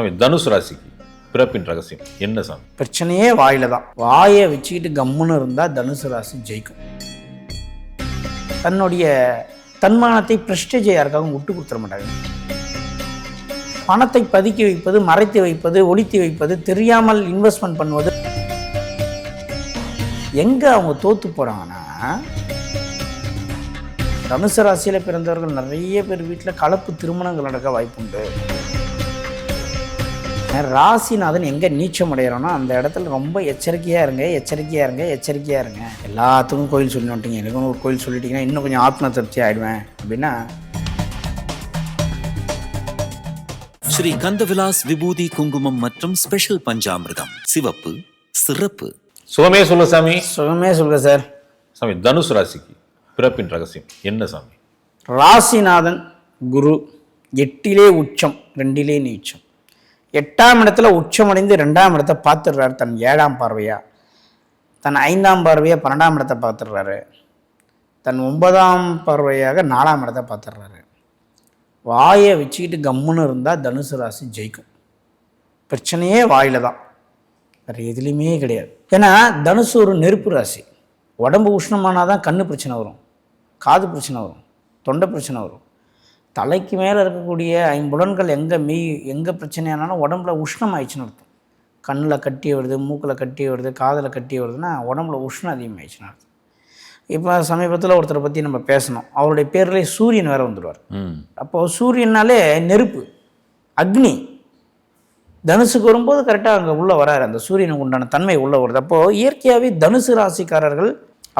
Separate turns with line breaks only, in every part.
சாமி தனுசு ராசிக்கு பிறப்பின் ரகசியம் என்ன சாமி
பிரச்சனையே வாயில தான் வாயை வச்சுக்கிட்டு கம்முன்னு இருந்தால் தனுசு ராசி ஜெயிக்கும் தன்னுடைய தன்மானத்தை பிரஸ்டேஜை யாருக்காகவும் விட்டு கொடுத்துட மாட்டாங்க பணத்தை பதுக்கி வைப்பது மறைத்து வைப்பது ஒழித்து வைப்பது தெரியாமல் இன்வெஸ்ட்மெண்ட் பண்ணுவது எங்கே அவங்க தோற்று போகிறாங்கன்னா தனுசு ராசியில் பிறந்தவர்கள் நிறைய பேர் வீட்டில் கலப்பு திருமணங்கள் நடக்க வாய்ப்புண்டு ராசிநாதன் எங்கே நீச்சம் அடைகிறோன்னா அந்த இடத்துல ரொம்ப எச்சரிக்கையாக இருங்க எச்சரிக்கையாக இருங்க எச்சரிக்கையாக இருங்க எல்லாத்துக்கும் கோயில் சொல்லி வந்துட்டீங்க எனக்குன்னு ஒரு கோயில் சொல்லிட்டீங்கன்னா இன்னும் கொஞ்சம் ஆத்ம திருப்தி ஆகிடுவேன் அப்படின்னா
ஸ்ரீ கந்தவிலாஸ் விபூதி குங்குமம் மற்றும் ஸ்பெஷல் பஞ்சாமிர்தம் சிவப்பு சிறப்பு
சுகமே சொல்ல சாமி
சுகமே சொல்லுங்க சார்
சாமி தனுசு ராசிக்கு பிறப்பின் ரகசியம் என்ன சாமி
ராசிநாதன் குரு எட்டிலே உச்சம் ரெண்டிலே நீச்சம் எட்டாம் இடத்துல உச்சமடைந்து ரெண்டாம் இடத்த பார்த்துடுறாரு தன் ஏழாம் பார்வையாக தன் ஐந்தாம் பார்வையாக பன்னெண்டாம் இடத்த பார்த்துடுறாரு தன் ஒன்பதாம் பார்வையாக நாலாம் இடத்த பார்த்துடுறாரு வாயை வச்சுக்கிட்டு கம்முன்னு இருந்தால் தனுசு ராசி ஜெயிக்கும் பிரச்சனையே வாயில் தான் வேறு எதுலேயுமே கிடையாது ஏன்னா தனுசு ஒரு நெருப்பு ராசி உடம்பு உஷ்ணமானால் தான் கண்ணு பிரச்சனை வரும் காது பிரச்சனை வரும் தொண்டை பிரச்சனை வரும் தலைக்கு மேலே இருக்கக்கூடிய ஐம்புலன்கள் எங்கே மெய் எங்கே பிரச்சனையானாலும் உடம்புல உஷ்ணம் ஆயிடுச்சுன்னு அர்த்தம் கண்ணில் கட்டி வருது மூக்கில் கட்டி வருது காதில் கட்டி வருதுன்னா உடம்புல உஷ்ணம் அதிகமாகிடுச்சுன்னு அர்த்தம் இப்போ சமீபத்தில் ஒருத்தரை பற்றி நம்ம பேசணும் அவருடைய பேர்லேயே சூரியன் வேறு வந்துடுவார் அப்போது சூரியன்னாலே நெருப்பு அக்னி தனுசுக்கு வரும்போது கரெக்டாக அங்கே உள்ளே வராரு அந்த சூரியனுக்கு உண்டான தன்மை உள்ளே வருது அப்போது இயற்கையாகவே தனுசு ராசிக்காரர்கள்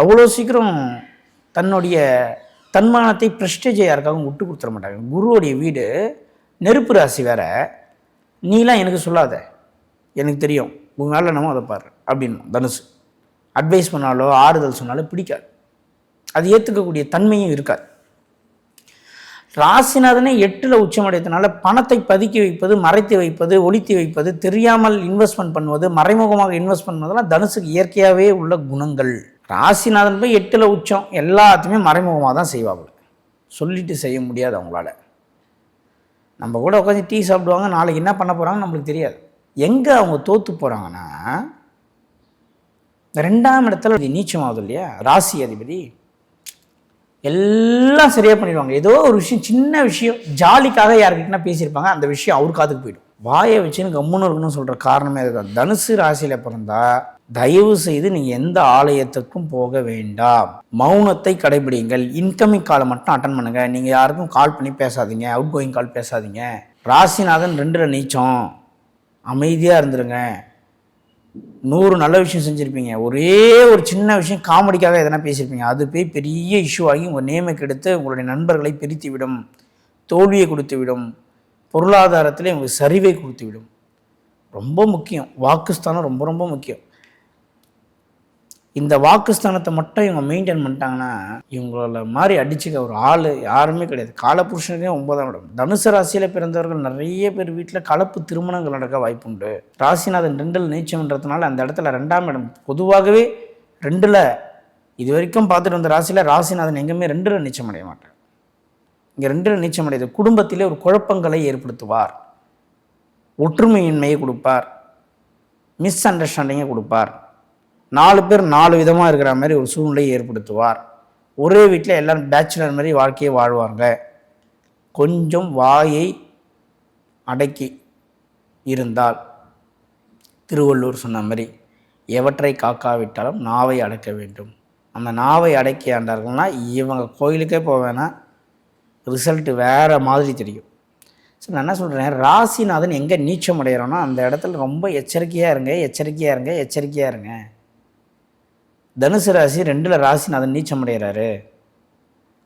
அவ்வளோ சீக்கிரம் தன்னுடைய தன்மானத்தை பிரஸ்டேஜை யாருக்காகவும் விட்டு கொடுத்துட மாட்டாங்க குருவோடைய வீடு நெருப்பு ராசி வேற நீலாம் எனக்கு சொல்லாத எனக்கு தெரியும் உங்கள் மேலே நம்ம அதை பாரு அப்படின்னு தனுசு அட்வைஸ் பண்ணாலோ ஆறுதல் சொன்னாலோ பிடிக்காது அது ஏற்றுக்கக்கூடிய தன்மையும் இருக்காது ராசிநாதனை எட்டில் உச்சமடைத்தனால பணத்தை பதுக்கி வைப்பது மறைத்து வைப்பது ஒழித்து வைப்பது தெரியாமல் இன்வெஸ்ட்மெண்ட் பண்ணுவது மறைமுகமாக இன்வெஸ்ட் பண்ணுவதெல்லாம் தனுசுக்கு இயற்கையாகவே உள்ள குணங்கள் ராசிநாதன் போய் எட்டில் உச்சம் எல்லாத்தையுமே மறைமுகமாக தான் செய்வாங்க சொல்லிட்டு செய்ய முடியாது அவங்களால நம்ம கூட உட்காந்து டீ சாப்பிடுவாங்க நாளைக்கு என்ன பண்ண போகிறாங்கன்னு நம்மளுக்கு தெரியாது எங்கே அவங்க தோற்று போகிறாங்கன்னா ரெண்டாம் இடத்துல நீச்சம் ஆகுது இல்லையா ராசி அதிபதி எல்லாம் சரியாக பண்ணிடுவாங்க ஏதோ ஒரு விஷயம் சின்ன விஷயம் ஜாலிக்காக யாருக்கிட்டனா பேசியிருப்பாங்க அந்த விஷயம் அவர் காதுக்கு போயிடும் வாயை வச்சுன்னு கம்முன்னு இருக்கணும்னு சொல்கிற காரணமே அதுதான் தனுசு ராசியில் பிறந்தால் தயவு செய்து நீங்கள் எந்த ஆலயத்துக்கும் போக வேண்டாம் மௌனத்தை கடைபிடிங்கள் இன்கமிங் காலை மட்டும் அட்டன் பண்ணுங்கள் நீங்கள் யாருக்கும் கால் பண்ணி பேசாதீங்க அவுட் கோயிங் கால் பேசாதீங்க ராசிநாதன் ரெண்டில் நீச்சம் அமைதியாக இருந்துருங்க நூறு நல்ல விஷயம் செஞ்சுருப்பீங்க ஒரே ஒரு சின்ன விஷயம் காமெடிக்காக எதனா பேசியிருப்பீங்க அது போய் பெரிய இஷ்யூ ஆகி உங்கள் நேமைக்கு எடுத்து உங்களுடைய நண்பர்களை பிரித்துவிடும் தோல்வியை கொடுத்துவிடும் பொருளாதாரத்தில் உங்களுக்கு சரிவை கொடுத்துவிடும் ரொம்ப முக்கியம் வாக்குஸ்தானம் ரொம்ப ரொம்ப முக்கியம் இந்த வாக்குஸ்தானத்தை மட்டும் இவங்க மெயின்டைன் பண்ணிட்டாங்கன்னா இவங்கள மாதிரி அடிச்சுக்க ஒரு ஆள் யாருமே கிடையாது காலபுருஷனே ஒன்பதாம் இடம் தனுசு ராசியில் பிறந்தவர்கள் நிறைய பேர் வீட்டில் கலப்பு திருமணங்கள் நடக்க வாய்ப்புண்டு ராசிநாதன் ரெண்டில் நீச்சம்ன்றதுனால அந்த இடத்துல ரெண்டாம் இடம் பொதுவாகவே ரெண்டில் இது வரைக்கும் பார்த்துட்டு வந்த ராசியில் ராசிநாதன் எங்கேயுமே ரெண்டில் நீச்சம் அடைய மாட்டார் இங்கே ரெண்டில் நீச்சம் அடையது குடும்பத்திலே ஒரு குழப்பங்களை ஏற்படுத்துவார் ஒற்றுமையின்மையை கொடுப்பார் மிஸ் அண்டர்ஸ்டாண்டிங்கை கொடுப்பார் நாலு பேர் நாலு விதமாக இருக்கிற மாதிரி ஒரு சூழ்நிலையை ஏற்படுத்துவார் ஒரே வீட்டில் எல்லோரும் பேச்சுலர் மாதிரி வாழ்க்கையை வாழ்வாங்க கொஞ்சம் வாயை அடக்கி இருந்தால் திருவள்ளூர் சொன்ன மாதிரி எவற்றை காக்காவிட்டாலும் நாவை அடக்க வேண்டும் அந்த நாவை அடக்கி ஆண்டார்கள்னா இவங்க கோயிலுக்கே போவேன்னா ரிசல்ட்டு வேறு மாதிரி தெரியும் ஸோ நான் என்ன சொல்கிறேன் ராசிநாதன் எங்கே நீச்சம் அடைகிறோன்னா அந்த இடத்துல ரொம்ப எச்சரிக்கையாக இருங்க எச்சரிக்கையாக இருங்க எச்சரிக்கையாக இருங்க தனுசு ராசி ரெண்டில் ராசிநாதன் நீச்சம் அடைகிறாரு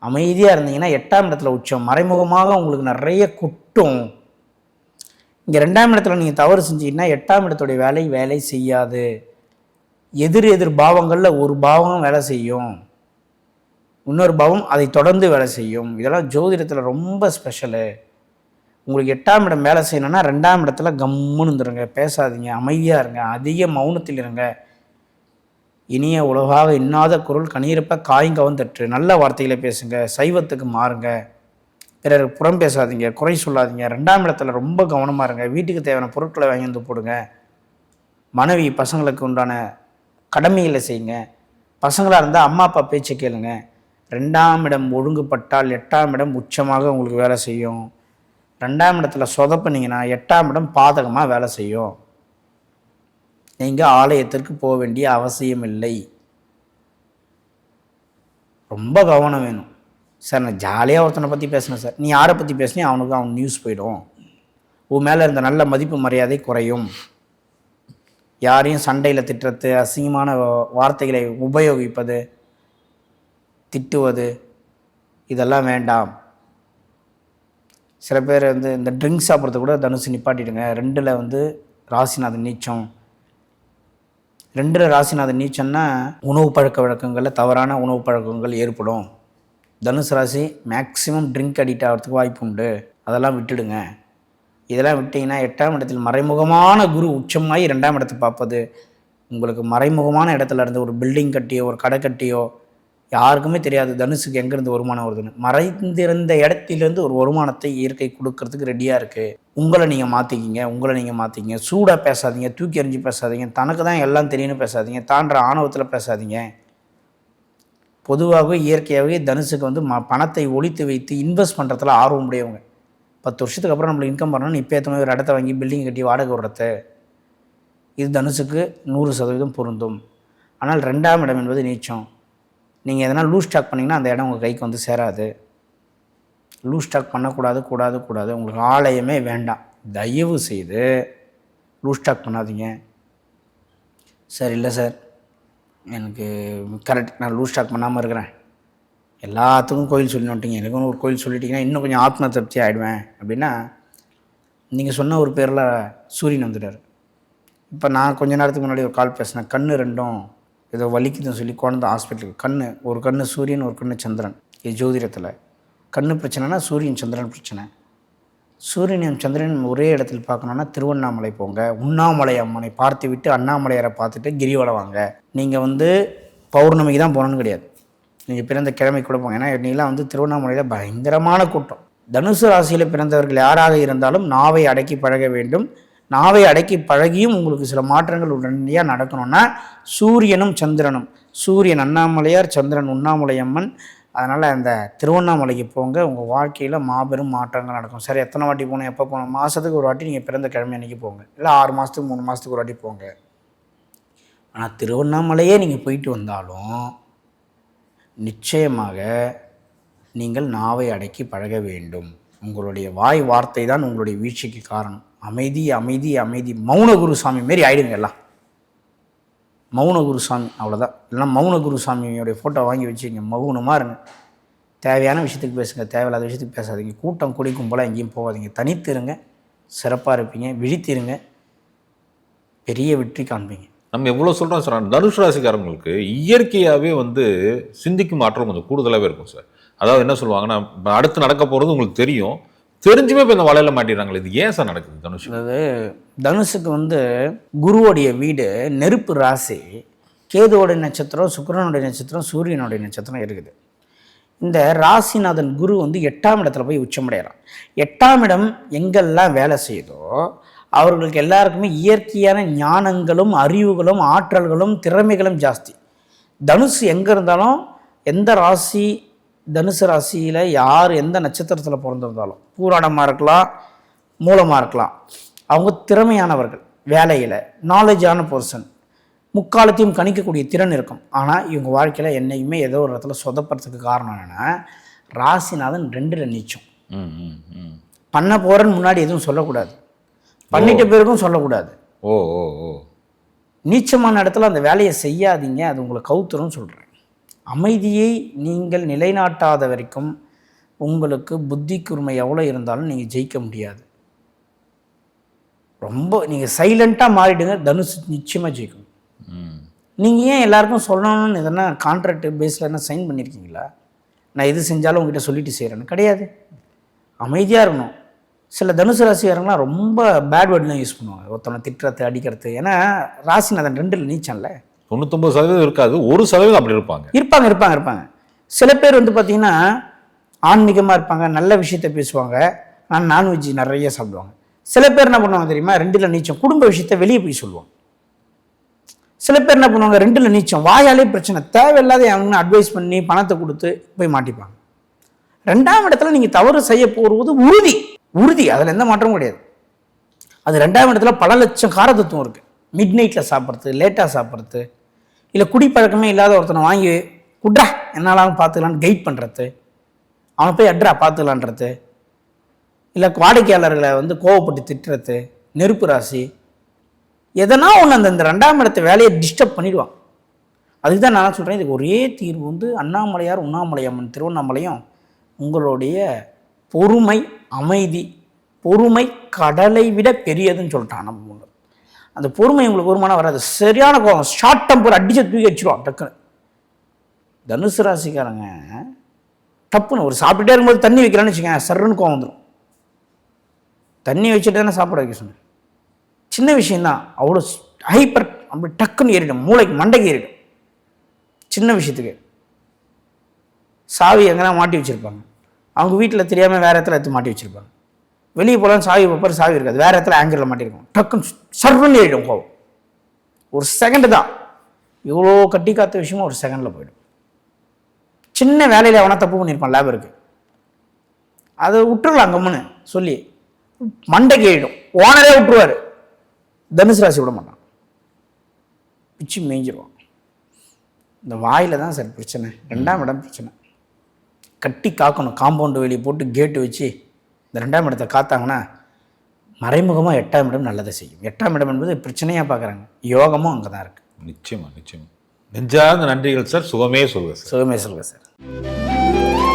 அமைதியாக இருந்தீங்கன்னா எட்டாம் இடத்துல உச்சம் மறைமுகமாக உங்களுக்கு நிறைய குட்டும் இங்கே ரெண்டாம் இடத்துல நீங்கள் தவறு செஞ்சீங்கன்னா எட்டாம் இடத்துடைய வேலை வேலை செய்யாது எதிர் எதிர் பாவங்களில் ஒரு பாவம் வேலை செய்யும் இன்னொரு பாவம் அதை தொடர்ந்து வேலை செய்யும் இதெல்லாம் ஜோதிடத்தில் ரொம்ப ஸ்பெஷலு உங்களுக்கு எட்டாம் இடம் வேலை செய்யணும்னா ரெண்டாம் இடத்துல கம்முன்னு இருந்துருங்க பேசாதீங்க அமைதியாக இருங்க அதிக மௌனத்தில் இருங்க இனிய உலகாக இன்னாத குரல் காயும் காய்ங்கவந்தற்று நல்ல வார்த்தைகளை பேசுங்க சைவத்துக்கு மாறுங்க பிறர் புறம் பேசாதீங்க குறை சொல்லாதீங்க ரெண்டாம் இடத்துல ரொம்ப கவனமாக இருங்க வீட்டுக்கு தேவையான பொருட்களை வாங்கி வந்து போடுங்க மனைவி பசங்களுக்கு உண்டான கடமைகளை செய்யுங்க பசங்களாக இருந்தால் அம்மா அப்பா பேச்சை கேளுங்க ரெண்டாம் இடம் ஒழுங்குபட்டால் எட்டாம் இடம் உச்சமாக உங்களுக்கு வேலை செய்யும் ரெண்டாம் இடத்துல சொதப்பினீங்கன்னா எட்டாம் இடம் பாதகமாக வேலை செய்யும் நீங்கள் ஆலயத்திற்கு போக வேண்டிய அவசியம் இல்லை ரொம்ப கவனம் வேணும் சார் நான் ஜாலியாக ஒருத்தனை பற்றி பேசினேன் சார் நீ யாரை பற்றி பேசினே அவனுக்கு அவன் நியூஸ் போயிடும் உன் மேலே இருந்த நல்ல மதிப்பு மரியாதை குறையும் யாரையும் சண்டையில் திட்டுறது அசிங்கமான வார்த்தைகளை உபயோகிப்பது திட்டுவது இதெல்லாம் வேண்டாம் சில பேர் வந்து இந்த ட்ரிங்க்ஸ் சாப்பிட்றது கூட தனுசு நிப்பாட்டிடுங்க ரெண்டில் வந்து ராசிநாதன் நீச்சம் ரெண்டரை ராசிநாதன் நீச்சன்னா உணவு பழக்க வழக்கங்களில் தவறான உணவு பழக்கங்கள் ஏற்படும் தனுசு ராசி மேக்சிமம் ட்ரிங்க் அடிக்ட் ஆகிறதுக்கு வாய்ப்பு உண்டு அதெல்லாம் விட்டுடுங்க இதெல்லாம் விட்டிங்கன்னா எட்டாம் இடத்தில் மறைமுகமான குரு உச்சமாகி ரெண்டாம் இடத்தை பார்ப்பது உங்களுக்கு மறைமுகமான இடத்துல இருந்து ஒரு பில்டிங் கட்டியோ ஒரு கடை கட்டியோ யாருக்குமே தெரியாது தனுஷுக்கு எங்கேருந்து வருமானம் வருதுன்னு மறைந்திருந்த இடத்திலிருந்து ஒரு வருமானத்தை இயற்கை கொடுக்கறதுக்கு ரெடியாக இருக்குது உங்களை நீங்கள் மாற்றிக்கிங்க உங்களை நீங்கள் மாற்றிக்கிங்க சூடாக பேசாதீங்க தூக்கி எறிஞ்சு பேசாதீங்க தனக்கு தான் எல்லாம் தெரியும்னு பேசாதீங்க தாண்ட ஆணவத்தில் பேசாதீங்க பொதுவாகவே இயற்கையாகவே தனுஷுக்கு வந்து ம பணத்தை ஒழித்து வைத்து இன்வெஸ்ட் பண்ணுறதுல ஆர்வம் உடையவங்க பத்து வருஷத்துக்கு அப்புறம் நம்மளுக்கு இன்கம் பண்ணணும் இப்போ எத்தனை ஒரு இடத்த வாங்கி பில்டிங் கட்டி வாடகை விடுறது இது தனுஷுக்கு நூறு சதவீதம் பொருந்தும் ஆனால் ரெண்டாம் இடம் என்பது நீச்சம் நீங்கள் எதனால் லூஸ் ஸ்டாக் பண்ணிங்கன்னா அந்த இடம் உங்கள் கைக்கு வந்து சேராது லூஸ் ஸ்டாக் பண்ணக்கூடாது கூடாது கூடாது உங்களுக்கு ஆலயமே வேண்டாம் தயவு செய்து லூஸ் ஸ்டாக் பண்ணாதீங்க சார் இல்லை சார் எனக்கு கரெக்ட் நான் லூஸ் ஸ்டாக் பண்ணாமல் இருக்கிறேன் எல்லாத்துக்கும் கோயில் சொல்லி நோட்டிங்க எனக்கும் ஒரு கோயில் சொல்லிட்டிங்கன்னா இன்னும் கொஞ்சம் ஆத்ம திருப்தி ஆகிடுவேன் அப்படின்னா நீங்கள் சொன்ன ஒரு பேரில் சூரியன் வந்துட்டார் இப்போ நான் கொஞ்ச நேரத்துக்கு முன்னாடி ஒரு கால் பேசினேன் கண் ரெண்டும் ஏதோ வலிக்குதுன்னு சொல்லி குழந்தை ஹாஸ்பிட்டலுக்கு கண் ஒரு கண் சூரியன் ஒரு கண் சந்திரன் இது ஜோதிடத்தில் கண் பிரச்சனைனா சூரியன் சந்திரன் பிரச்சனை சூரியனும் சந்திரன் ஒரே இடத்துல பார்க்கணுன்னா திருவண்ணாமலை போங்க உண்ணாமலை அம்மனை பார்த்து விட்டு அண்ணாமலையாரை பார்த்துட்டு கிரிவலம் வாங்க நீங்கள் வந்து பௌர்ணமிக்கு தான் போகணுன்னு கிடையாது நீங்கள் பிறந்த கிழமை கூட போங்க ஏன்னா நீலாம் வந்து திருவண்ணாமலையில் பயங்கரமான கூட்டம் தனுசு ராசியில் பிறந்தவர்கள் யாராக இருந்தாலும் நாவை அடக்கி பழக வேண்டும் நாவை அடக்கி பழகியும் உங்களுக்கு சில மாற்றங்கள் உடனடியாக நடக்கணும்னா சூரியனும் சந்திரனும் சூரியன் அண்ணாமலையார் சந்திரன் உண்ணாமலையம்மன் அதனால் அந்த திருவண்ணாமலைக்கு போங்க உங்கள் வாழ்க்கையில் மாபெரும் மாற்றங்கள் நடக்கும் சரி எத்தனை வாட்டி போகணும் எப்போ போகணும் மாதத்துக்கு ஒரு வாட்டி நீங்கள் பிறந்த கிழமை அன்றைக்கி போங்க இல்லை ஆறு மாதத்துக்கு மூணு மாதத்துக்கு ஒரு வாட்டி போங்க ஆனால் திருவண்ணாமலையே நீங்கள் போயிட்டு வந்தாலும் நிச்சயமாக நீங்கள் நாவை அடக்கி பழக வேண்டும் உங்களுடைய வாய் வார்த்தை தான் உங்களுடைய வீழ்ச்சிக்கு காரணம் அமைதி அமைதி அமைதி மௌன சாமி மாரி ஆயிடுங்க எல்லாம் மௌன சாமி அவ்வளோதான் இல்லைனா மௌன சாமியோடைய ஃபோட்டோ வாங்கி வச்சுங்க மௌனமாக இருங்க தேவையான விஷயத்துக்கு பேசுங்க தேவையில்லாத விஷயத்துக்கு பேசாதீங்க கூட்டம் குடிக்கும் போல் எங்கேயும் போகாதீங்க இருங்க சிறப்பாக இருப்பீங்க விழித்திருங்க பெரிய வெற்றி காண்பீங்க
நம்ம எவ்வளோ சொல்கிறோம் சார் தனுஷ் ராசிக்காரங்களுக்கு இயற்கையாகவே வந்து சிந்திக்கும் ஆற்றல் கொஞ்சம் கூடுதலாகவே இருக்கும் சார் அதாவது என்ன சொல்லுவாங்கன்னா அடுத்து நடக்க போகிறது உங்களுக்கு தெரியும் தெரிஞ்சுமே இப்போ இந்த வலையில் மாட்டிடுறாங்களே இது ஏன் சார் நடக்குது தனுஷ்
அதாவது தனுஷுக்கு வந்து குருவோடைய வீடு நெருப்பு ராசி கேதுவோடைய நட்சத்திரம் சுக்கரனுடைய நட்சத்திரம் சூரியனுடைய நட்சத்திரம் இருக்குது இந்த ராசிநாதன் குரு வந்து எட்டாம் இடத்துல போய் உச்சமடைகிறான் எட்டாம் இடம் எங்கெல்லாம் வேலை செய்யுதோ அவர்களுக்கு எல்லாருக்குமே இயற்கையான ஞானங்களும் அறிவுகளும் ஆற்றல்களும் திறமைகளும் ஜாஸ்தி தனுஷ் எங்கே இருந்தாலும் எந்த ராசி தனுசு ராசியில் யார் எந்த நட்சத்திரத்தில் பிறந்திருந்தாலும் பூராடமாக இருக்கலாம் மூலமாக இருக்கலாம் அவங்க திறமையானவர்கள் வேலையில் நாலேஜான பர்சன் முக்காலத்தையும் கணிக்கக்கூடிய திறன் இருக்கும் ஆனால் இவங்க வாழ்க்கையில் என்னைக்குமே ஏதோ ஒரு இடத்துல சொதப்படுறதுக்கு காரணம் என்னென்னா ராசிநாதன் ரெண்டில் நீச்சம் பண்ண போகிறேன்னு முன்னாடி எதுவும் சொல்லக்கூடாது பண்ணிட்ட பேருக்கும் சொல்லக்கூடாது ஓ ஓ ஓ நீச்சமான இடத்துல அந்த வேலையை செய்யாதீங்க அது உங்களை கவுத்துரும்னு சொல்கிறேன் அமைதியை நீங்கள் நிலைநாட்டாத வரைக்கும் உங்களுக்கு புத்தி குருமை எவ்வளோ இருந்தாலும் நீங்கள் ஜெயிக்க முடியாது ரொம்ப நீங்கள் சைலண்ட்டாக மாறிடுங்க தனுசு நிச்சயமாக ஜெயிக்கும் நீங்கள் ஏன் எல்லாருக்கும் சொல்லணும்னு எதனா கான்ட்ராக்ட் பேஸில் என்ன சைன் பண்ணியிருக்கீங்களா நான் எது செஞ்சாலும் உங்ககிட்ட சொல்லிட்டு செய்கிறேன்னு கிடையாது அமைதியாக இருக்கணும் சில தனுசு ராசிக்காரங்களாம் ரொம்ப பேட் வேர்ட்லாம் யூஸ் பண்ணுவாங்க ஒருத்தனை திட்டுறது அடிக்கிறது ஏன்னா அதன் ரெண்டில் நீச்சல்ல
தொண்ணூத்தொம்பது சதவீதம் இருக்காது ஒரு சதவீதம் அப்படி இருப்பாங்க
இருப்பாங்க இருப்பாங்க இருப்பாங்க சில பேர் வந்து பார்த்தீங்கன்னா ஆன்மீகமாக இருப்பாங்க நல்ல விஷயத்த பேசுவாங்க ஆனால் நான்வெஜ் நிறைய சாப்பிடுவாங்க சில பேர் என்ன பண்ணுவாங்க தெரியுமா ரெண்டில் நீச்சம் குடும்ப விஷயத்த வெளியே போய் சொல்லுவோம் சில பேர் என்ன பண்ணுவாங்க ரெண்டில் நீச்சம் வாயாலே பிரச்சனை தேவையில்லாத அவங்க அட்வைஸ் பண்ணி பணத்தை கொடுத்து போய் மாட்டிப்பாங்க ரெண்டாம் இடத்துல நீங்கள் தவறு செய்ய போகிறது உறுதி உறுதி அதில் எந்த மாற்றமும் கிடையாது அது ரெண்டாம் இடத்துல பல லட்சம் காரதத்துவம் இருக்குது மிட் நைட்டில் சாப்பிட்றது லேட்டாக சாப்பிட்றது இல்லை குடிப்பழக்கமே இல்லாத ஒருத்தனை வாங்கி குட்ரா என்னாலும் பார்த்துக்கலான்னு கைட் பண்ணுறது அவனை போய் அட்ரா பார்த்துக்கலான்றது இல்லை வாடிக்கையாளர்களை வந்து கோவப்பட்டு திட்டுறது நெருப்பு ராசி எதனா ஒன்று அந்த இந்த ரெண்டாம் இடத்த வேலையை டிஸ்டர்ப் பண்ணிடுவான் அதுக்கு தான் நான் சொல்கிறேன் இதுக்கு ஒரே தீர்வு வந்து அண்ணாமலையார் உண்ணாமலையம்மன் திருவண்ணாமலையும் உங்களுடைய பொறுமை அமைதி பொறுமை கடலை விட பெரியதுன்னு சொல்லிட்டான் நம்ம அந்த பொறுமை உங்களுக்கு ஒருமான வராது சரியான கோபம் ஷார்ட் டம்பர் அடிச்சு தூக்கி வச்சிருவோம் டக்குன்னு தனுசு ராசிக்காரங்க டப்புன்னு ஒரு சாப்பிட்டுட்டே இருக்கும்போது தண்ணி வைக்கிறேன்னு வச்சுக்கேன் சர்ன்னு கோவம் வந்துடும் தண்ணி வச்சுட்டு தானே சாப்பிட வைக்க சொன்னேன் சின்ன விஷயந்தான் அவ்வளோ ஹைப்பர் அப்படி டக்குன்னு ஏறிடும் மூளைக்கு மண்டைக்கு ஏறிடும் சின்ன விஷயத்துக்கு சாவி எங்கன்னா மாட்டி வச்சுருப்பாங்க அவங்க வீட்டில் தெரியாமல் வேறு இடத்துல எடுத்து மாட்டி வச்சுருப்பாங்க வெளியே போகலான்னு சாவி பார்ப்பார் சாவி இருக்காது வேறு இடத்துல ஆங்கரில் மாட்டிருக்கும் டக்குன்னு சர்வன் ஏறிடும் கோவம் ஒரு செகண்டு தான் இவ்வளோ கட்டி காத்த விஷயமும் ஒரு செகண்டில் போயிடும் சின்ன வேலையில் அவனா தப்பு பண்ணியிருப்பான் லேபருக்கு அதை விட்டுருலாம் கம்முனு சொல்லி மண்டைக்கு ஆகிடும் ஓனரே விட்டுருவார் தனுசு ராசி விட மாட்டான் பிச்சு மேய்ஞ்சிருவான் இந்த வாயில் தான் சார் பிரச்சனை ரெண்டாம் இடம் பிரச்சனை கட்டி காக்கணும் காம்பவுண்டு வெளியே போட்டு கேட்டு வச்சு இந்த ரெண்டாம் இடத்தை காத்தாங்கன்னா மறைமுகமாக எட்டாம் இடம் நல்லதை செய்யும் எட்டாம் இடம் என்பது பிரச்சனையாக பார்க்குறாங்க யோகமும் அங்கே தான் இருக்குது
நிச்சயமாக நிச்சயமாக நெஞ்சார்ந்த நன்றிகள் சார் சுகமே சொல்வேன்
சார் சுகமே சொல்வேன் சார்